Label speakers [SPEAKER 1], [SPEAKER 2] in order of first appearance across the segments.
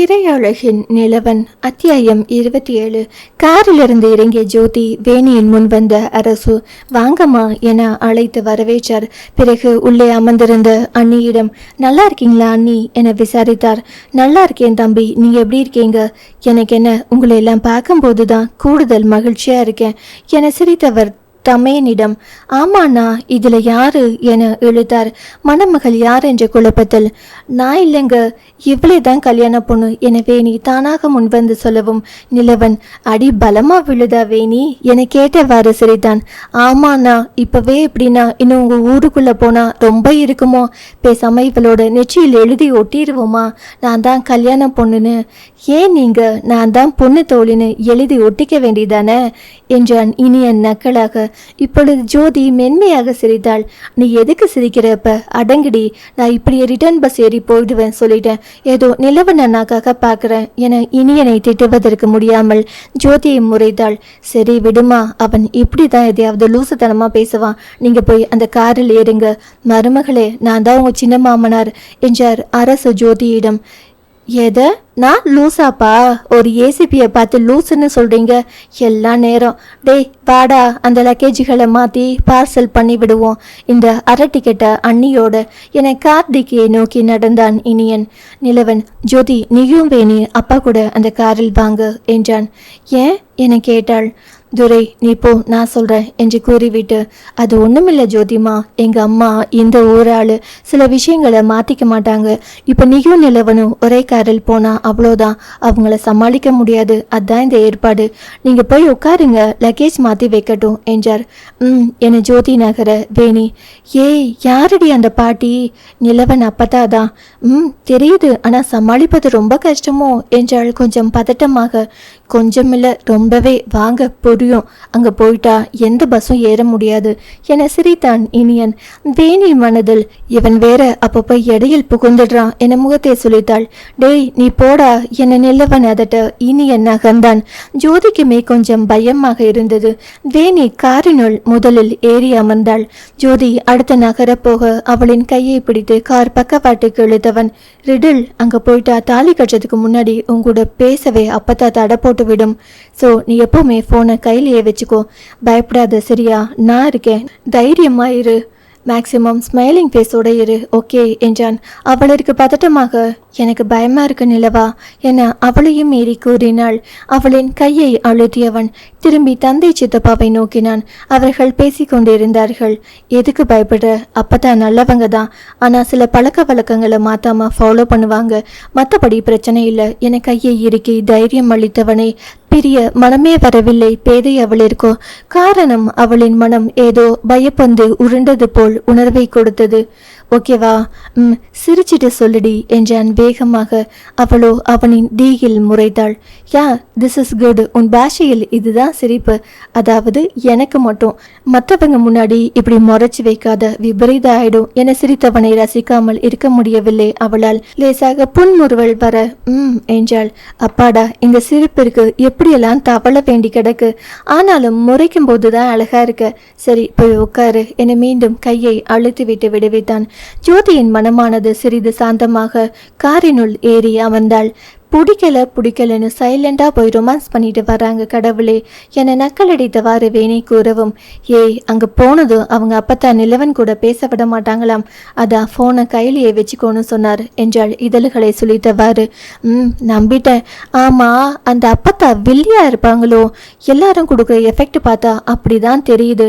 [SPEAKER 1] திரையழகின் நிலவன் அத்தியாயம் இருபத்தி ஏழு. காரிலிருந்து இறங்கிய ஜோதி வேணியின் முன் வந்த அரசு வாங்கம்மா என அழைத்து வரவேற்றார். பிறகு உள்ளே அமர்ந்திருந்த அண்ணியிடம் நல்லா இருக்கீங்களா அண்ணி? என விசாரித்தார். நல்லா இருக்கேன் தம்பி நீங்க எப்படி இருக்கீங்க? எனக்கு என்ன உங்களை எல்லாம் பார்க்கும்போது தான் கூடுதல் மகிழ்ச்சியா இருக்கேன் என சிரித்தவர் தமையனிடம் ஆமாண்ணா இதுல யாரு? என எழுதார் மணமகள் யார் என்ற குழப்பத்தில் நான் இல்லைங்க இவளே தான் கல்யாண பொண்ணு. என வேணி தானாக முன்வந்து சொல்லவும் நிலவன் அடி பலமா விழுதா வேணி? என கேட்டவாறு சிரித்தான். ஆமாண்ணா இப்பவே எப்படின்னா இன்னும் உங்க ஊருக்குள்ள போனா ரொம்ப இருக்குமோ? பேசாம இவளோட நெற்றியில் எழுதி ஒட்டிடுவோமா நான் தான் கல்யாண பொண்ணுன்னு. ஏன் நீங்க? நான் தான் பொண்ணு தோழின்னு எழுதி ஒட்டிக்க வேண்டியதானே? என்றான் இனிய நக்கலாக. இப்பொழுது ஜோதி மென்மையாக சிரித்தாள். நீ எதுக்கு சிரிக்கிறப்ப அடங்கிடி. நான் இப்படியே ரிட்டர்ன் பஸ் ஏறி போயிடுவேன் சொல்லிட்டேன். ஏதோ நிலவன் அண்ணாக்காக பார்க்குறேன் என இனியனை திட்டுவதற்கு முடியாமல் ஜோதியை முறைத்தாள். சரி விடுமா. அவன் இப்படி தான் எதையாவது லூசுத்தனமாக பேசுவான். நீங்க போய் அந்த காரில் ஏறுங்க. மருமகளே நான் தான் உங்க சின்ன மாமனார் என்றார் அரசு ஜோதியிடம். எதை? நான் லூசாப்பா. ஒரு ஏசிபியை பார்த்து லூசுன்னு சொல்றீங்க. எல்லா நேரம். டேய் வாடா அந்த லக்கேஜுகளை மாற்றி பார்சல் பண்ணி விடுவோம். இந்த அரை டிக்கெட்டை அண்ணியோடு. என கார்த்திகையை நோக்கி நடந்தான் இனியன். நிலவன் ஜோதி நீயும் வேணி அப்பா கூட அந்த காரில் வாங்க என்றான். ஏன்? என கேட்டாள். துரை நீ போ நான் சொல்கிறேன் என்று கூறிவிட்டு அது ஒன்றுமில்லை ஜோதிமா எங்கள் அம்மா இந்த ஊராள் சில விஷயங்களை மாற்றிக்க மாட்டாங்க. இப்போ நீயும் நிலவனும் ஒரே காரில் போனால் அவ்வளோதான் அவங்கள சமாளிக்க முடியாது அதுதான் இந்த ஏற்பாடு. நீங்கள் போய் உட்காருங்க லக்கேஜ் மாற்றி வைக்கட்டும் என்றார். ம் என ஜோதி நகர வேணி ஏய் யாரடி அந்த பாட்டி? நிலவன் அப்பதா தான் ம் தெரியுது ஆனால் சமாளிப்பது ரொம்ப கஷ்டமோ என்றாள் கொஞ்சம் பதட்டமாக. கொஞ்சமில்ல ரொம்பவே வாங்க புரியும் அங்க போயிட்டா எந்த பஸ்ஸும் ஏற முடியாது. என சிரித்தான் இனியன். வேணி மனதில் இவன் வேற அப்பப்போ இடையில் புகுந்துடுறான் என முகத்தை சுழித்தாள். டேய் நீ போடா என நில்லவன் அதட்ட இனியன் நகர்ந்தான். ஜோதிக்குமே கொஞ்சம் பயமாக இருந்தது. வேணி காரினுள் முதலில் ஏறி அமர்ந்தாள். ஜோதி அடுத்த நகர போக அவளின் கையை பிடித்து கார் பக்கவாட்டுக்கு இழுத்தவன். ரிடில் அங்க போயிட்டா தாலி கட்டுறதுக்கு முன்னாடி உங்கூட பேசவே அப்பத்தா தடை போட்டு விடும் ஸோ நீ எப்பவுமே ஃபோனை கையிலேயே வச்சுக்கோ. பயப்படாத சரியா? நான் இருக்கேன். தைரியமா இரு. மேக்சிமம் ஸ்மைலிங் ஃபேஸோட இரு. ஓகே என்றான். அவளிற்கு பதட்டமாக எனக்கு பயமா இருக்கு நிலவா என அவளையும் மீறி கூறினாள். அவளின் கையை அழுத்தியவன் திரும்பி தந்தை சித்தப்பாவை நோக்கினான். அவர்கள் பேசிக் கொண்டிருந்தார்கள். எதுக்கு பயப்படுற? அப்பதான் நல்லவங்க தான். ஆனா சில பழக்க வழக்கங்களை மாத்தாம ஃபாலோ பண்ணுவாங்க. மற்றபடி பிரச்சனை இல்லை. என கையை இறுக்கி தைரியம் அளித்தவனை பிரிய மனமே வரவில்லை பேதை அவளிற்கோ. காரணம் அவளின் மனம் ஏதோ பயப்பந்து உருண்டது போல் உணர்வை கொடுத்தது. ஓகேவா? ம் சிரிச்சிட்டு சொல்லுடி என்றான் வேகமாக. அவளோ அவனின் தீயில் முறைத்தாள். யா திஸ் இஸ் குட் உன் பாஷையில் இதுதான் சிரிப்பு. அதாவது எனக்கு மட்டும். மற்றவங்க முன்னாடி இப்படி முறைச்சி வைக்காத விபரீத ஆயிடும் என சிரித்தவனை ரசிக்காமல் இருக்க முடியவில்லை அவளால். லேசாக புன்முறுவல் வர ம் என்றாள். அப்பாடா இந்த சிரிப்பிற்கு எப்படியெல்லாம் தவள வேண்டி கிடக்கு? ஆனாலும் முறைக்கும் போதுதான் அழகா இருக்க. சரி போய் உட்காரு என மீண்டும் கையை அழுத்தி விட்டு விடுவித்தான். ஜோதியின் மனமானது சிறிது சாந்தமாக காரினுள் ஏறி அமர்ந்தாள். பிடிக்கல பிடிக்கலன்னு சைலண்டாக போய் ரொமான்ஸ் பண்ணிட்டு வராங்க கடவுளே. என்னை நக்கலடித்தவாறு வேணி கூறவும். ஏய் அங்கே போனதும் அவங்க அப்பத்தா நிலவன் கூட பேச விட மாட்டாங்களாம். அதான் ஃபோனை கையிலேயே வச்சுக்கோன்னு சொன்னார். என்றாள் இதழ்களை சுழித்தவாறு. ம் நம்பிட்டேன். ஆமாம் அந்த அப்பத்தா வில்லியா இருப்பாங்களோ? எல்லாரும் கொடுக்குற எஃபெக்ட் பார்த்தா அப்படிதான் தெரியுது.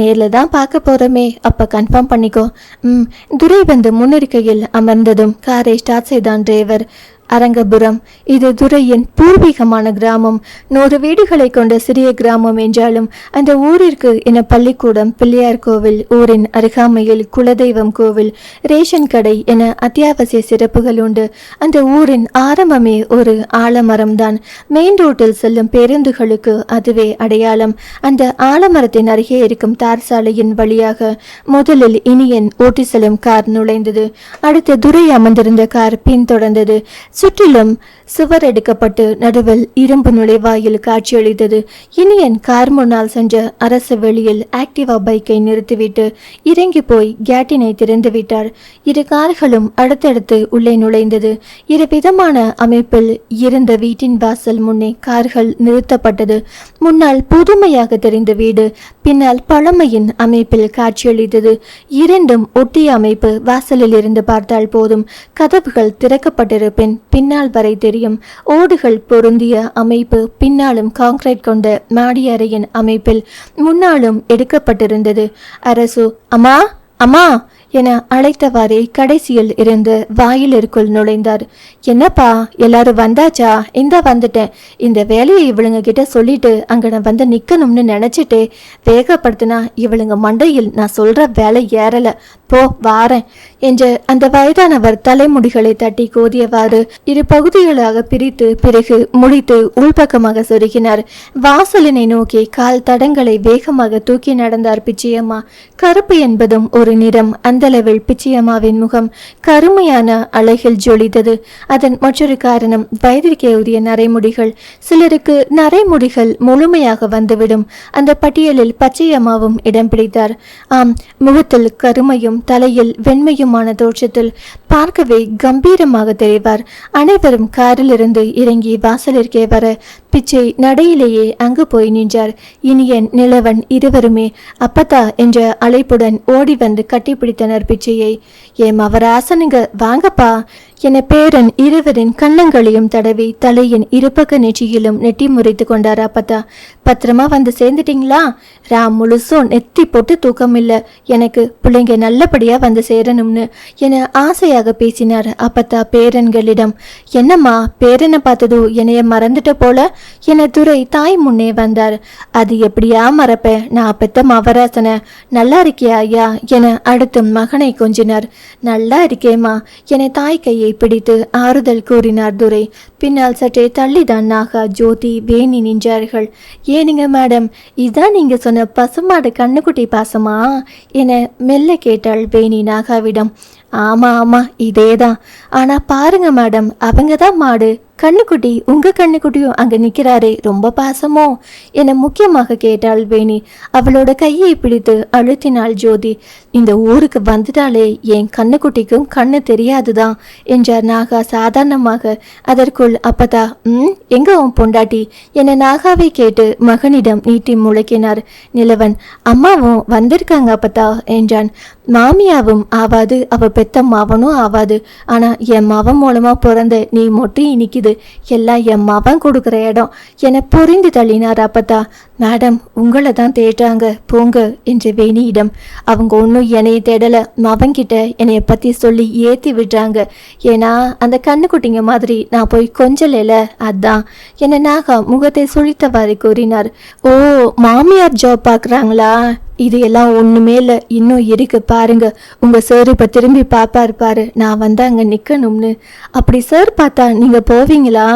[SPEAKER 1] நேரில் தான் பார்க்க போகிறோமே அப்போ கன்ஃபார்ம் பண்ணிக்கோ. ம் துரை வந்து முன்னிருக்கையில் அமர்ந்ததும். காரை ஸ்டார்ட் செய்தான் டிரைவர் அரங்கபுரம். இது துரையின் பூர்வீகமான கிராமம். நூறு வீடுகளை கொண்ட சிறிய கிராமம் என்றாலும் அந்த ஊரிற்கு என பள்ளிக்கூடம் பிள்ளையார் கோவில் ஊரின் அருகாமையில் குலதெய்வம் கோவில் ரேஷன் கடை என அத்தியாவசிய சிறப்புகள் உண்டு. அந்த ஊரின் ஆரம்பமே ஒரு ஆலமரம்தான். மெயின் ரோட்டில் செல்லும் பேருந்துகளுக்கு அதுவே அடையாளம். அந்த ஆலமரத்தின் அருகே இருக்கும் தார் சாலையின் வழியாக முதலில் இனியன் ஓட்டி செல்லும் கார் நுழைந்தது. அடுத்து துரை அமர்ந்திருந்த கார் பின்தொடர்ந்தது. சுற்றிலும் சுவர் எடுக்கப்பட்டு நடுவில் இரும்பு நுழைவாயில் காட்சியளித்தது. இனியன் கார் முன்னால் சென்ற அரசு வெளியில் ஆக்டிவா பைக்கை நிறுத்திவிட்டு இறங்கி போய் கேட்டினை திறந்து விட்டார். இரு கார்களும் அடுத்தடுத்து உள்ளே நுழைந்தது. இரு விதமான அமைப்பில் இருந்த வீட்டின் வாசல் முன்னே கார்கள் நிறுத்தப்பட்டது. முன்னால் புதுமையாக தெரிந்த வீடு பின்னால் பழமையின் அமைப்பில் காட்சியளித்தது. இரண்டும் ஒட்டிய அமைப்பு வாசலில் இருந்து பார்த்தால் போதும். கதவுகள் திறக்கப்பட்டிருப்பின் பின்னால் வரை தெரியும் ஓடுகள் பொருந்திய அமைப்பு பின்னாலும் கான்கிரீட் கொண்ட மாடி அறையின் அமைப்பில் முன்னாலும் எடுக்கப்பட்டிருந்தது. அரசு அம்மா அம்மா என அழைத்தவாறே கடைசியில் இருந்து வாயிலிற்குள் நுழைந்தார். என்னப்பா எல்லாரும் வந்தாச்சா? இந்த வந்துட்டேன். இந்த வேலையை இவளுங்க கிட்ட சொல்லிட்டு அங்க நான் வந்து நிக்கணும்னு நினைச்சிட்டு வேகப்படுத்தினா இவளுங்க மண்டையில் நான் சொல்ற வேலை ஏறல. போ வாரேன் என்று அந்த வயதானவர் தலைமுடிகளை தட்டி கோதியவாறு இரு பகுதிகளாக பிரித்து பிறகு முடித்து உள்பக்கமாக சொருகினார். வாசலினை நோக்கி கால் தடங்களை வேகமாக தூக்கி நடந்தார் பிச்சையம்மா. கருப்பு என்பதும் ஒரு நிறம் அந்த அந்தளவில் பிச்சியம்மாவின் முகம் கருமையான அழகில் ஜொலித்தது. அதன் மற்றொரு காரணம் வயதிற்கு உரிய நரைமுடிகள். சிலருக்கு நரைமுடிகள் முழுமையாக வந்துவிடும். அந்த பட்டியலில் பச்சையம்மாவும் இடம் பிடித்தார். ஆம் முகத்தில் கருமையும் தலையில் வெண்மையுமான தோற்றத்தில் பார்க்கவே கம்பீரமாக தெரிவார். அனைவரும் காரிலிருந்து இறங்கி வாசலிற்கே வர பிச்சை நடையிலேயே அங்கு போய் நின்றார். இனியன் நிலவன் இருவருமே அப்பத்தா என்ற அழைப்புடன் ஓடி வந்து கட்டிப்பிடித்தனர். பிச்சையை. ஏம் அவர் ஆசனுங்க வாங்கப்பா. என பேரன் இருவரின் கன்னங்களையும் தடவி தலையின் இருபக்க நெற்றியிலும் நெட்டி முறைத்து கொண்டார் அப்பத்தா பத்திரமா வந்து சேர்ந்துட்டீங்களா? ராம் முழுசும் நெத்தி போட்டு தூக்கம் இல்லை எனக்கு பிள்ளைங்க நல்லபடியா வந்து சேரணும்னு என ஆசையாக பேசினார் அப்பத்தா பேரன்களிடம். என்னம்மா பேரனை பார்த்ததோ என்னைய மறந்துட்ட போல? என துரை தாய் முன்னே வந்தார். அது எப்படியா மறப்பேன் நான் பெத்த மவராசனை. நல்லா இருக்கியா ஐயா? என அடுத்து மகனை கொஞ்சினார். நல்லா இருக்கேம்மா என தாய் கையை பிடித்து ஆறுதல் கூறினார் துரை. பின்னால் சற்றே தள்ளிதான் நாகா ஜோதி வேணி நின்றார்கள். ஏனுங்க மேடம் இதான் நீங்க சொன்ன பசுமாடு கண்ணுக்குட்டி பாசமா? என மெல்ல கேட்டாள் வேணி நாகாவிடம். ஆமா ஆமா இதேதான். ஆனா பாருங்க மேடம் அவங்க தான் மாடு. கண்ணுக்குட்டி உங்க கண்ணுக்குட்டியும் அங்க நிக்கிறாரே ரொம்ப பாசமோ? என முக்கியமாக கேட்டாள் வேணி. அவளோட கையை பிடித்து அழுத்தினாள் ஜோதி. இந்த ஊருக்கு வந்துட்டாலே என் கண்ணுக்குட்டிக்கும் கண்ணு தெரியாதுதான் என்றார் நாகா சாதாரணமாக. அதற்குள் அப்பதா ம் எங்க உன் பொண்டாட்டி? என நாகாவை கேட்டு மகனிடம் நீட்டி முழக்கினார். நிலவன் அம்மாவும் வந்திருக்காங்க அப்பதா என்றான். மாமியாவும் ஆவாது அவ பெத்த மாவனும் ஆவாது. ஆனா என் மவன் மூலமா பிறந்த நீ மொட்டி இனிக்குது எல்லாம் என் மவன் கொடுக்குற இடம். என புரிந்து தள்ளினார் அப்பதா மேடம் உங்களை தான் தேடுறாங்க. போங்க என்று வேணியிடம். அவங்க ஒன்றும் என்னைய தேடல. மவன்கிட்ட என்னைய பத்தி சொல்லி ஏத்தி விடுறாங்க. ஏன்னா அந்த கண்ணுக்குட்டிங்க மாதிரி நான் போய் கொஞ்சலையில். அதான். என நாகா முகத்தை சுழித்தவாறு கூறினார். ஓ மாமியார் ஜாப் பார்க்குறாங்களா இது எல்லாம் ஒன்றுமே இல்லை. இன்னும் இருக்கு பாருங்க. உங்கள் சார் இப்போ திரும்பி பார்ப்பார் பாரு நான் வந்து அங்கே நிற்கணும்னு அப்படி சார் பார்த்தா நீங்கள் போவீங்களா?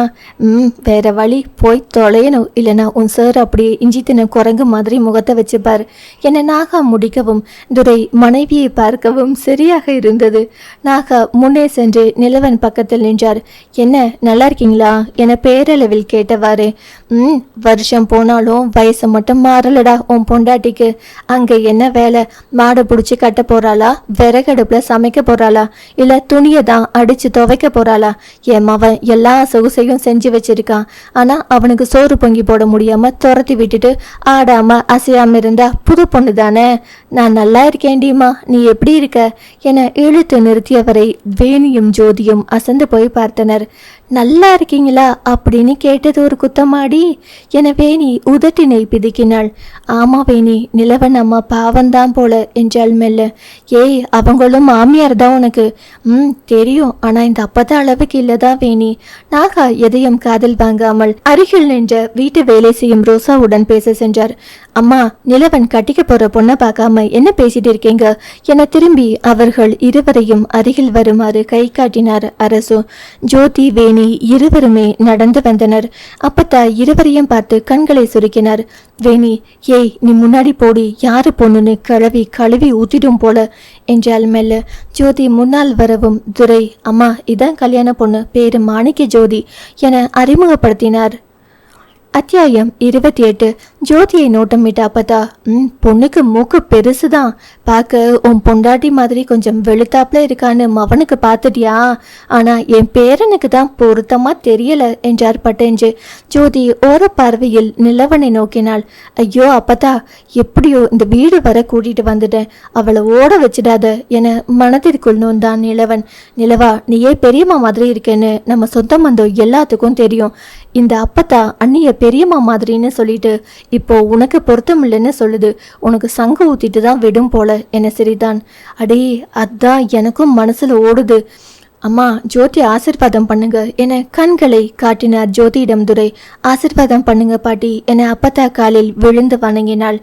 [SPEAKER 1] ம் வேற வழி. போய் தொலையணும். இல்லைன்னா உன் சார் அப்படியே இஞ்சி தின குரங்கு மாதிரி முகத்தை வச்சுப்பார். என்னை நாகா முடிக்கவும் துரை மனைவியை பார்க்கவும் சரியாக இருந்தது. நாகா முன்னே சென்று நிலவன் பக்கத்தில் நின்றார். என்ன நல்லா இருக்கீங்களா? என பேரளவில் கேட்டவாறு. ம் வருஷம் போனாலும் வயசு மட்டும் மாறலடா உன் பொண்டாட்டிக்கு. அங்கே என்ன வேலை? மாடை பிடிச்சி கட்ட போறாளா? விறகடுப்புல சமைக்க போறாளா? இல்லை துணியை தான் அடிச்சு துவைக்க போறாளா? என் மவன் எல்லா சொகுசையும் செஞ்சு வச்சிருக்கான். ஆனால் அவனுக்கு சோறு பொங்கி போட முடியாம துரத்தி விட்டுட்டு ஆடாம அசையாம இருந்தா புது பொண்ணு தானே? நான் நல்லா இருக்கேன்டிமா நீ எப்படி இருக்க? என இழுத்து நிறுத்தியவரை வேணியும் ஜோதியும் அசந்து போய் பார்த்தனர். நல்லா இருக்கீங்களா அப்படின்னு கேட்டது ஒரு குத்தமாடி. என வேணி உதட்டினை பிதுக்கினாள். ஆமா வேணி நிலவன் அம்மா பாவம்தான் போல என்றாள் மெல்ல. ஏய் அவங்களும் மாமியார் தான் உனக்கு. ம் தெரியும். ஆனா இந்த அப்பத அளவுக்கு இல்லதான் வேணி. நாகா எதையும் காதல் வாங்காமல் அருகில் நின்ற வீட்டு வேலை செய்யும் ரோசாவுடன் பேச சென்றார். அம்மா நிலவன் கட்டிக்க போற பொண்ணை பார்க்காம என்ன பேசிட்டு இருக்கீங்க? என திரும்பி அவர்கள் இருவரையும் அருகில் வருமாறு கை காட்டினார் அரசு. ஜோதி வேணி இனி இருவருமே நடந்து வந்தனர். அப்பத்தா இருவரையும் பார்த்து கண்களை சுருக்கினார். வேணி ஏய் நீ முன்னாடி போடி. யாரு பொண்ணுன்னு கழுவி கழுவி ஊத்திடும் போல. என்றால் மெல்ல. ஜோதி முன்னால் வரவும் துரை. அம்மா இதான் கல்யாண பொண்ணு. பேரு மாணிக்க ஜோதி என அறிமுகப்படுத்தினார். அத்தியாயம் இருபத்தி எட்டு. ஜோதியை நோட்டமிட்ட அப்பதா ம் பொண்ணுக்கு மூக்கு பெருசுதான். பார்க்க உன் பொண்டாட்டி மாதிரி கொஞ்சம் வெளுத்தாப்புல இருக்கான்னு மவனுக்கு பார்த்துட்டியா? ஆனால் என் பேரனுக்கு தான் பொருத்தமாக தெரியல என்றார் பட்டேஞ்சு ஜோதி ஓர பார்வையில் நிலவனை நோக்கினாள். ஐயோ அப்பதா எப்படியோ இந்த வீடு வர கூட்டிகிட்டு வந்துட்டேன். அவளை ஓட வச்சிடாத என மனதிற்குள் நோந்தான் நிலவன். நிலவா நீயே பெரியம்மா மாதிரி இருக்கேன்னு நம்ம சொந்த வந்தோ எல்லாத்துக்கும் தெரியும். இந்த அப்பத்தா அண்ணிய பெரியம்மா மாதிரின்னு சொல்லிட்டு இப்போ உனக்கு பொருத்தம் இல்லைன்னு சொல்லுது. உனக்கு சங்கு ஊத்திட்டு தான் விடும் போல. என சரிதான். அடே அதான் எனக்கும் மனசுல ஓடுது. அம்மா ஜோதி ஆசிர்வாதம் பண்ணுங்க என கண்களை காட்டினார் ஜோதியிடம் துரை. ஆசிர்வாதம் பண்ணுங்க பாட்டி என அப்பத்தா காலில் விழுந்து வணங்கினாள்.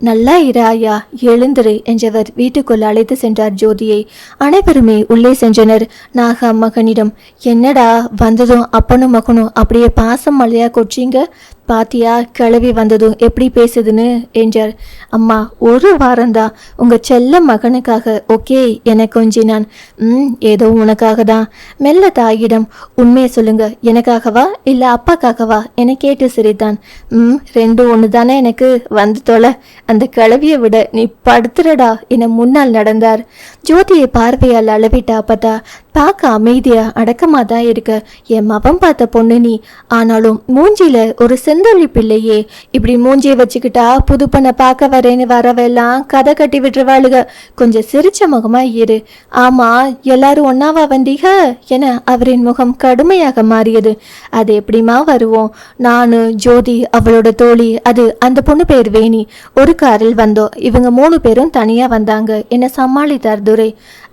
[SPEAKER 1] நல்லா இராயா எழுந்திரு என்றவர் வீட்டுக்குள் அழைத்து சென்றார் ஜோதியை. அனைவருமே உள்ளே சென்றனர். நாகா மகனிடம் என்னடா வந்ததும் அப்பனும் மகனும் அப்படியே பாசம் மழையா கொச்சிங்க பாத்தியா கிளவி வந்ததும் எப்படி பேசுதுன்னு? என்றார். அம்மா ஒரு வாரம்தான் உங்க செல்ல மகனுக்காக ஓகே என கொஞ்சினான். ம் ஏதோ உனக்காக தான் மெல்ல தாயிடம் உண்மையை சொல்லுங்க. எனக்காகவா இல்ல அப்பாக்காகவா? என கேட்டு சிரித்தான். ம் ரெண்டும் ஒன்று தானே எனக்கு? வந்து தொலை. அந்த கிளவியை விட நீ படுத்துறடா என முன்னால் நடந்தார். ஜோதியை பார்வையால் அளவிட்ட அப்பதா பார்க்க அமைதியா அடக்கமா தான் இருக்க. என் மபம் பார்த்த பொண்ணு நீ. ஆனாலும் மூஞ்சியில் ஒரு செந்தொழி பிள்ளையே. இப்படி மூஞ்சியை வச்சுக்கிட்டா புது பொண்ணை பார்க்க வரேன்னு வரவெல்லாம் கதை கட்டி விட்டுருவாளுக. கொஞ்சம் சிரிச்ச முகமா இரு. ஆமா எல்லாரும் ஒன்னாவா வந்தீக? என அவரின் முகம் கடுமையாக மாறியது. அது எப்படிமா வருவோம்? நானு ஜோதி அவளோட தோழி அது அந்த பொண்ணு பேர் வேணி. ஒரு காரில் வந்தோம். இவங்க மூணு பேரும் தனியா வந்தாங்க. என்ன சமாளித்தார் துரை.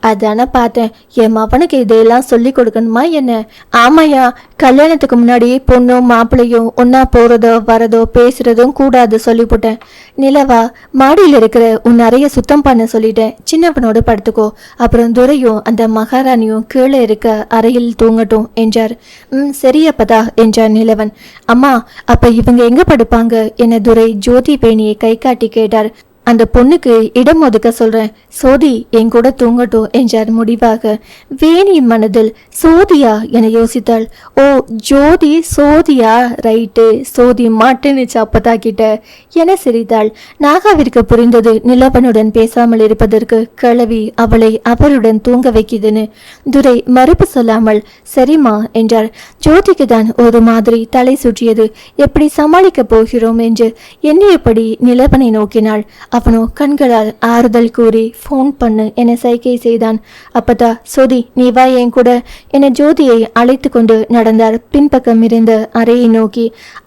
[SPEAKER 1] அதான பார்த்தேன். என் மகனுக்கு இதையெல்லாம் சொல்லி கொடுக்கணுமா என்ன? ஆமாயா கல்யாணத்துக்கு முன்னாடி பொண்ணும் மாப்பிள்ளையும் ஒன்னா போறதோ வரதோ பேசுறதும் கூடாது சொல்லி போட்டேன் நிலவா மாடியில் இருக்கிற உன் நிறைய சுத்தம் பண்ண சொல்லிட்டேன். சின்னப்பனோடு படுத்துக்கோ. அப்புறம் துரையும் அந்த மகாராணியும் கீழே இருக்க அறையில் தூங்கட்டும் என்றார். ம் சரியப்பதா என்றார் நிலவன். அம்மா அப்ப இவங்க எங்க படுப்பாங்க? என துரை ஜோதி பேணியை கை காட்டி கேட்டார். அந்த பொண்ணுக்கு இடம் ஒதுக்க சொல்றேன். சோதி என் கூட தூங்கட்டும் என்றார் முடிவாக. வேணியின் மனதில் சோதியா? என யோசித்தாள். ஓ ஜோதி சோதியா? ரைட்டு சோதி மாட்டுனுச்சு அப்பதா கிட்ட என சிரித்தாள். நாகாவிற்கு புரிந்தது நிலவனுடன் பேசாமல் இருப்பதற்கு கிளவி அவளை அவருடன் தூங்க வைக்குதுன்னு. துரை மறுப்பு சொல்லாமல் சரிம்மா என்றார் ஜோதிக்கு தான் ஒரு மாதிரி தலை சுற்றியது. எப்படி சமாளிக்கப் போகிறோம் என்று எண்ணியபடி நிலவனை நோக்கினாள். அவனோ கண்களால் ஆறுதல் கூறி ஃபோன் பண்ணு என சைகை செய்தான். அப்பதா சொதி நீ வா என் கூட என ஜோதியை அழைத்து கொண்டு நடந்தார். பின்பக்கம் இருந்த அறையை நோக்கி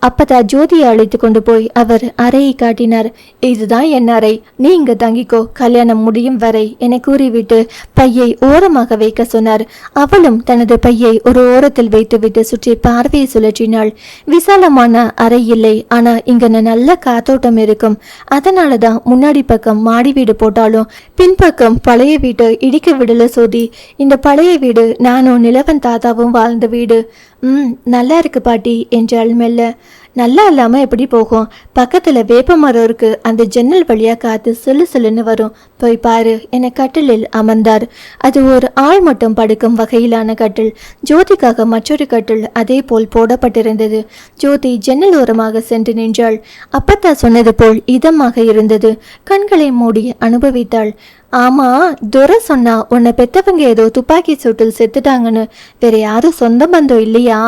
[SPEAKER 1] அப்பதா ஜோதியை அழைத்து கொண்டு போய் அவர் அறையை காட்டினார். இதுதான் என் அறை. நீ இங்கு தங்கிக்கோ. கல்யாணம் முடியும் வரை என கூறிவிட்டு பையை ஓரமாக வைக்க சொன்னார். அவளும் தனது பையை ஒரு ஓரத்தில் வைத்துவிட்டு சுற்றி பார்வையை சுழற்றினாள். விசாலமான அறை இல்லை. ஆனா இங்க நல்ல காத்தோட்டம் இருக்கும். அதனால தான் முன்னாடி பக்கம் மாடி வீடு போட்டாலும் பின்பக்கம் பழைய வீடு இடிக்க விடல சோதி. இந்த பழைய வீடு நானும் நிலவன் தாத்தாவும் வாழ்ந்த வீடு. ம் நல்லா இருக்கு பாட்டி என்றாள் மெல்ல. நல்லா இல்லாமல் எப்படி போகும்? பக்கத்தில் வேப்ப மரம் இருக்கு. அந்த ஜன்னல் வழியா காத்து சிலு சிலுன்னு வரும். போய் பாரு என கட்டிலில் அமர்ந்தார். அது ஒரு ஆள் மட்டும் படுக்கும் வகையிலான கட்டில். ஜோதிக்காக மற்றொரு கட்டில் அதே போல் போடப்பட்டிருந்தது. ஜோதி ஜன்னல் ஓரமாக சென்று நின்றாள். அப்பத்தா சொன்னது போல் இதமாக இருந்தது. கண்களை மூடி அனுபவித்தாள். ஆமா துரை சொன்னா உன்னை பெத்தவங்க ஏதோ துப்பாக்கி சூட்டில் செத்துட்டாங்கன்னு. வேற யாரும் சொந்த பந்தம் இல்லையா?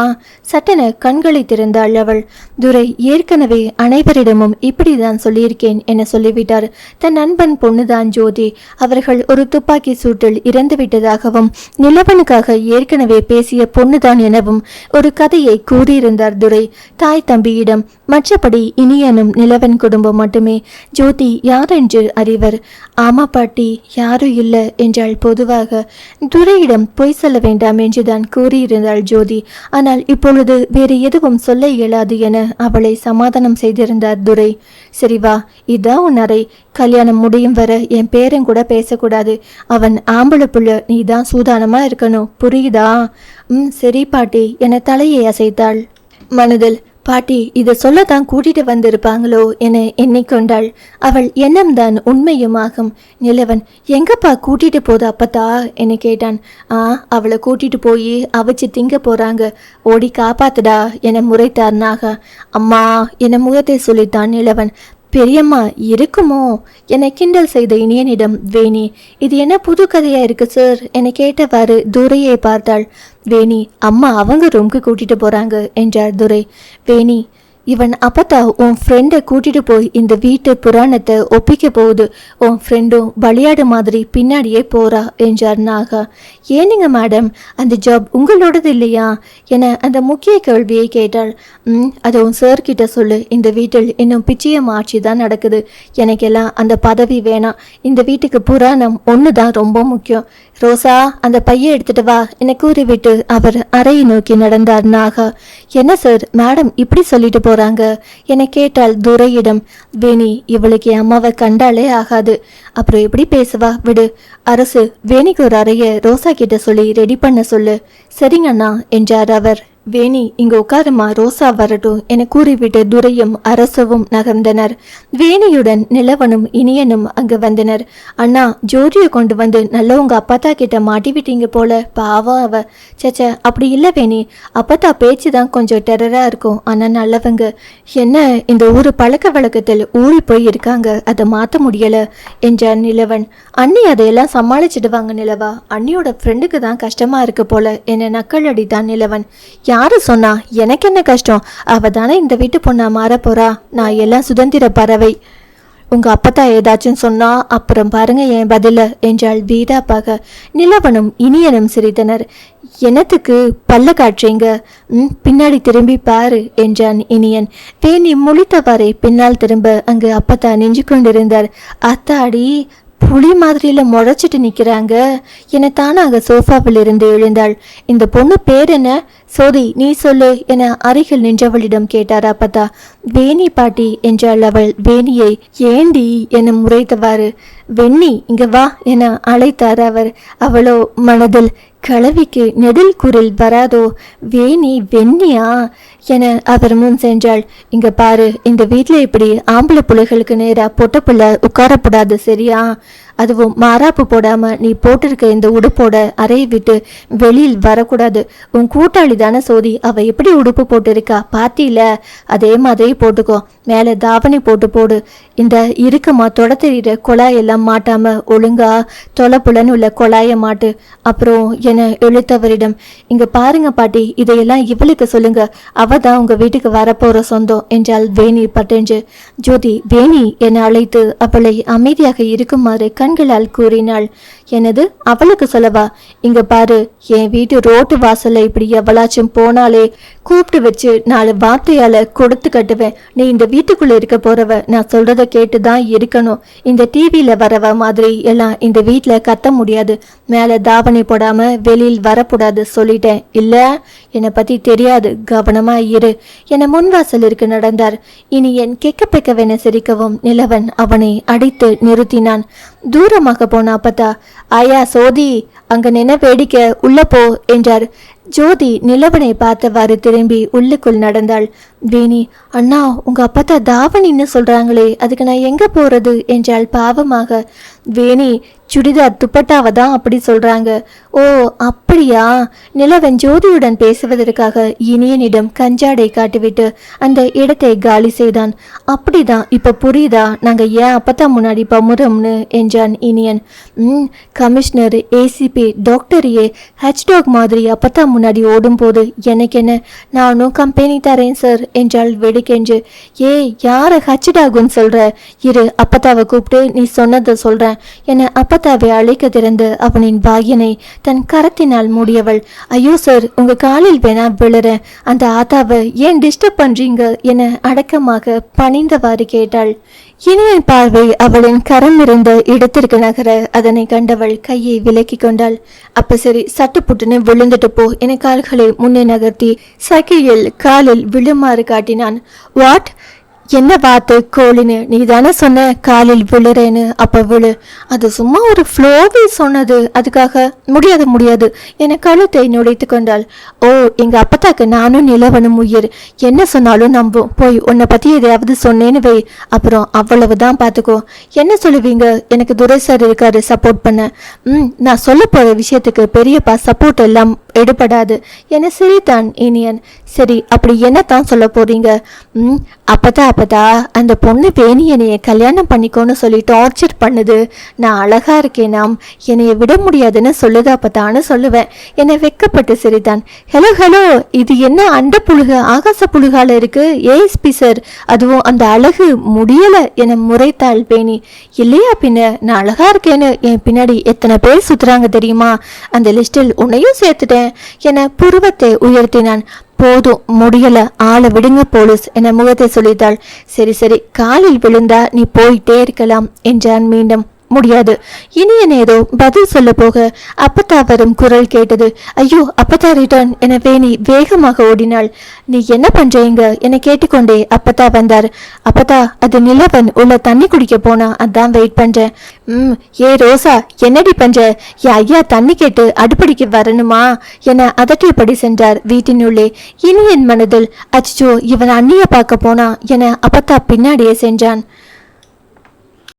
[SPEAKER 1] சட்டென கண்களை திறந்தாள் அவள். துரை ஏற்கனவே அனைவரிடமும் இப்படிதான் சொல்லியிருக்கேன் என சொல்லிவிட்டார். தன் நண்பன் பொண்ணுதான் ஜோதி. அவர்கள் ஒரு துப்பாக்கி சூட்டில் இறந்து விட்டதாகவும் நிலவனுக்காக ஏற்கனவே பேசிய பொண்ணுதான் எனவும் ஒரு கதையை கூறியிருந்தார் துரை. தாய் தம்பியிடம் மற்றபடி இனியனும் நிலவன் குடும்பம் மட்டுமே. ஜோதி யாரென்று அறிவர்? ஆமா பாட்டி. ஜோதி யாரும் இல்லை என்றாள் பொதுவாக. துரையிடம் பொய் சொல்ல வேண்டாம் என்றுதான் கூறியிருந்தாள் ஜோதி. ஆனால் இப்பொழுது வேறு எதுவும் சொல்ல இயலாது என அவளை சமாதானம் செய்திருந்தார் துரை. சரி வா இதான் உன் அறை. கல்யாணம் முடியும் வர என் பேரன் கூட பேசக்கூடாது. அவன் ஆம்பளை புள்ள நீ தான் சூதானமா இருக்கணும். புரியுதா? ம் சரி பாட்டி என தலையை அசைத்தாள். மனதில் பாட்டி இதை சொல்லத்தான் கூட்டிட்டு வந்திருப்பாங்களோ என எண்ணிக்கொண்டாள். அவள் எண்ணம்தான் உண்மையுமாகும். நிலவன் எங்கப்பா கூட்டிட்டு போது அப்பத்தா? என கேட்டான். ஆ அவளை கூட்டிட்டு போய் அவிச்சு திங்க போறாங்க. ஓடி காப்பாத்துடா என முறைத்தார் நாகா. அம்மா என முகத்தை சொல்லித்தான் நிலவன். பெரியம்மா இருக்குமோ? என கிண்டல் செய்த இனியனிடம் வேணி இது என்ன புது கதையா இருக்கு சார் என கேட்டவாறு துரையை பார்த்தாள். வேணி அம்மா அவங்க ரூம்க்கு கூட்டிட்டு போறாங்க என்றார் துரை. வேணி இவன் அப்பத்தா உன் ஃப்ரெண்டை கூட்டிட்டு போய் இந்த வீட்டு புராணத்தை ஒப்பிக்க போகுது. உன் ஃப்ரெண்டும் விளையாடு மாதிரி பின்னாடியே போறா என்றார் நாகா. ஏனுங்க மேடம் அந்த ஜாப் உங்களோடது இல்லையா? என அந்த முக்கிய கேள்வியை கேட்டாள். ம் அதை உன் சார்கிட்ட சொல்லு. இந்த வீட்டில் இன்னும் பிச்சையம் ஆட்சி தான் நடக்குது. எனக்கெல்லாம் அந்த பதவி வேணாம். இந்த வீட்டுக்கு புராணம் ஒன்று தான் ரொம்ப முக்கியம். ரோசா அந்த பையை எடுத்துட்டு வா. என கூறிவிட்டு அவர் அறையை நோக்கி நடந்தார். நாகா என்ன சார் மேடம் இப்படி சொல்லிட்டு போறாங்க? என கேட்டால் துரையிடம் வேணி இவளுக்கு என் அம்மாவை கண்டாலே ஆகாது. அப்புறம் எப்படி பேசுவா? விடு. அரசு வேணிக்கு ஒரு அறைய ரோசா கிட்ட சொல்லி ரெடி பண்ண சொல்லு. சரிங்கண்ணா என்றார் அவர். வேணி இங்க உட்காருமா ரோசா வரட்டும் என கூறிவிட்டு துரையும் அரசவும் நகர்ந்தனர். வேணியுடன் நிலவனும் இனியனும் அங்கு வந்தனர். அண்ணா ஜோதியை கொண்டு வந்து நல்ல உங்க அப்பத்தா கிட்ட மாட்டிவிட்டீங்க போல பாவம் அவ. சச்ச அப்படி இல்லை வேணி அப்பத்தா பேச்சு தான் கொஞ்சம் டெரரா இருக்கும் ஆனா நல்லவங்க. என்ன இந்த ஊர் பழக்க வழக்கத்தில் ஊறி போய் இருக்காங்க அதை மாற்ற முடியல என்றார் நிலவன். அண்ணி அதையெல்லாம் சமாளிச்சிடுவாங்க நிலவா அண்ணியோட ஃப்ரெண்டுக்கு தான் கஷ்டமா இருக்கு போல என நக்கல் அடித்தான் நிலவன். யாரு சொன்னா எனக்கு என்ன கஷ்டம்? அவ தானே இந்த வீட்டு பொண்ணா மாற போறா? நான் எல்லாம் சுதந்திர பறவை. உங்க அப்பத்தா ஏதாச்சும் சொன்னா அப்புறம் பாருங்க என் பதில என்றாள் வீராப்பாக நிலவனும் இனியனும் சிரித்தனர். என்னத்துக்கு? பல்ல காட்சிங்க ம் பின்னாடி திரும்பி பாரு என்றான் இனியன். வேணி முழித்தவாறே பின்னால் திரும்ப அங்கு அப்பத்தா நின்று கொண்டிருந்தார். அத்தாடி புலி மாதிரியில் முளைச்சிட்டு நிக்கிறாங்க. என தானாக சோஃபாவில் இருந்து எழுந்தாள். இந்த பொண்ணு பேர் என்ன? சோதி நீ சொல்லு என அருகில் நின்றவளிடம் கேட்டார் அப்பதா வேணி பாட்டி என்றாள் அவள். வேணியை ஏண்டி? என முறைத்தவாறு. வெண்ணி இங்க வா என அழைத்தார் அவர். அவளோ மனதில் கலவிக்கு நெடில் குரல் வராதோ? வேணி வெண்ணியா? என அவர் முன் சென்றாள். இங்க பாரு இந்த வீட்டில் இப்படி ஆம்பளை புள்ளைகளுக்கு நேரா பொட்ட புள்ள உட்காரப்படாது சரியா? அதுவும் மாறாப்பு போடாம நீ போட்டிருக்க இந்த உடுப்போட அறையை விட்டு வெளியில் வரக்கூடாது. உன் கூட்டாளி தானே சோதி அவ எப்படி உடுப்பு போட்டிருக்கா? பாத்தியில அதே மாதிரி போட்டுக்கோ. மேல தாவணி போட்டு போடு. இந்த இறுக்கமா தொட தெரியுற குழாயெல்லாம் மாட்டாம ஒழுங்கா தொலைப்புலன்னு உள்ள குழாய மாட்டு. அப்புறம் என எழுத்தவரிடம் இங்க பாருங்க பாட்டி இதையெல்லாம் இவளுக்கு சொல்லுங்க. அவ தான் உங்க வீட்டுக்கு வரப்போற சொந்தம் என்றால் வேணி பட்டென்று. ஜோதி வேணி என அழைத்து அவளை அமைதியாக இருக்குமாறு கண்களால் கூறினாள். எனது அவளுக்கு சொல்லவா? இங்க பாரு என் வீட்டு ரோட்டு வாசல்ல இப்படி எவளாச்சும் போனாலே கூப்பிட்டு வச்சு நாலு வார்த்தையால கொடுத்து கட்டுவேன். நீ இந்த வீட்டுக்குள்ள இருக்க போறவ நான் சொல்றத கேட்டு தான் இருக்கணும். இந்த டிவியில வரவ மாதிரி எல்லாம் இந்த வீட்ல கத்த முடியாது. மேல தாவணி போடாம வெளியில் வரக்கூடாது சொல்லிட்டேன். இல்ல என்னை பத்தி தெரியாது. கவனமா இரு. என இருக்க நடந்தார். இனி என் கெக்க பெக்கவென சிரிக்கவும் நிலவன் அவனை அடித்து நிறுத்தினான். தூரமாக போன அப்பத்தா ஐயா சோதி அங்க நின வேடிக்கை உள்ள போ என்றார். ஜோதி நிலவனை பார்த்தவாறு திரும்பி உள்ளுக்குள் நடந்தாள். வேணி அண்ணா உங்க அப்பத்தா தாவணின்னு சொல்றாங்களே அதுக்கு நான் எங்க போறது? என்றாள் பாவமாக. வேணி சுடிதார் துப்பட்டாவை தான் அப்படி சொல்றாங்க. ஓ அப்படியா? நிலவன் ஜோதியுடன் பேசுவதற்காக இனியனிடம் கஞ்சாடை காட்டிவிட்டு அந்த இடத்தை காலி செய்தான். அப்படிதான் இப்ப புரியுதா? நாங்க ஏன் அப்பத்தா முன்னாடி பமுறோம்னு என்றான் இனியன். ம் கமிஷனர் ஏசிபி டாக்டரையே ஹெச்டாக் மாதிரி அப்பதான் முன்னாடி ஓடும்போது எனக்கு என்ன நானும் கம்பெனி தரேன் சார் என்றாள் வெடிக்கென்று. ஏ யார ஹச்டாகுன்னு சொல்ற? இரு அப்பத்தாவை கூப்பிட்டு நீ சொன்னதை சொல்றேன். என்னை அப்ப அப்பத்தாவை அழைக்க திறந்து அவனின் பாகியனை தன் கரத்தினால் மூடியவள். ஐயோ சார் உங்க காலில் வேணா விழுற அந்த ஆத்தாவை ஏன் டிஸ்டர்ப் பண்றீங்க? என அடக்கமாக பணிந்தவாறு கேட்டாள். இனியன் பார்வை அவளின் கரம் இருந்த இடத்திற்கு நகர அதனை கண்டவள் கையை விலக்கி கொண்டாள். அப்ப சரி சட்டு புட்டுன்னு விழுந்துட்டு போ. என கால்களை முன்னே நகர்த்தி சைக்கிளில் காலில் விழுமாறு காட்டினான். வாட் என்ன வாத்து கோழின்னு நீ தானே சொன்ன காலில் விழுறேன்னு? அப்போ விழு. அது சும்மா ஒரு ஃப்ளோவில் சொன்னது. அதுக்காக முடியாது முடியாது. என கழுத்தை நுழைத்து கொண்டாள். ஓ எங்கள் அப்பத்தாக்கு நானும் நிலவனும் உயிர். என்ன சொன்னாலும் நம்பும் போய் உன்னை பற்றி எதையாவது சொன்னேன்னு வை. அப்புறம் அவ்வளவுதான் பார்த்துக்கோ. என்ன சொல்லுவீங்க? எனக்கு துரை சார் இருக்காரு சப்போர்ட் பண்ண. ம் நான் சொல்ல போகிற விஷயத்துக்கு பெரியப்பா சப்போர்ட் எல்லாம் எடுபடாது. என சிரித்தான் இனியன்? சரி அப்படி என்னத்தான் சொல்ல போறீங்க? ம் அப்பதா அப்பதா அந்த பொண்ணு வேணி என்னைய கல்யாணம் பண்ணிக்கோன்னு சொல்லி டார்ச்சர் பண்ணுது. நான் அழகா இருக்கேனாம் என்னைய விட முடியாதுன்னு சொல்லுது அப்பதான்னு சொல்லுவேன். என்னை வெக்கப்பட்டு சிரித்தான். ஹலோ ஹலோ இது என்ன அண்ட புழுகு ஆகாச புழுகால இருக்கு? ஏஎஸ்பி சார் அதுவும் அந்த அழகு முடியல என முறைத்தாள் வேணி. இல்லையா பின்ன நான் அழகா இருக்கேன்னு என் பின்னாடி எத்தனை பேர் சுத்துறாங்க தெரியுமா? அந்த லிஸ்டில் உன்னையும் சேர்த்துட்டேன். என புருவத்தை உயர்த்தினான். போதும் முடியல ஆளை விடுங்க போலீஸ் என முகத்தை சொல்லித்தாள் சரி சரி காலில் விழுந்தா நீ போயிட்டே இருக்கலாம் என்றான் மீண்டும். முடியாது. இனியன் ஏதோ பதில் சொல்ல போக அப்பத்தா வரும் குரல் கேட்டது ஐயோ அப்பத்தா ரிட்டர்ன் என வேணி வேகமாக ஓடினாள். நீ என்ன பண்றீங்க என கேட்டுக்கொண்டே அப்பத்தா வந்தார். அப்பத்தா அது நிலவன் உள்ள தண்ணி குடிக்க போனா அதான் வெயிட் பண்றேன் ம் ஏ ரோசா என்னடி பண்ற? என் ஐயா தண்ணி கேட்டு அடுப்படிக்கு வரணுமா? என அதட்டியபடி சென்றார் வீட்டினுள்ளே இனியன் மனதில் அச்சோ இவன் அண்ணிய பார்க்க போனா? என அப்பத்தா பின்னாடியே சென்றான்.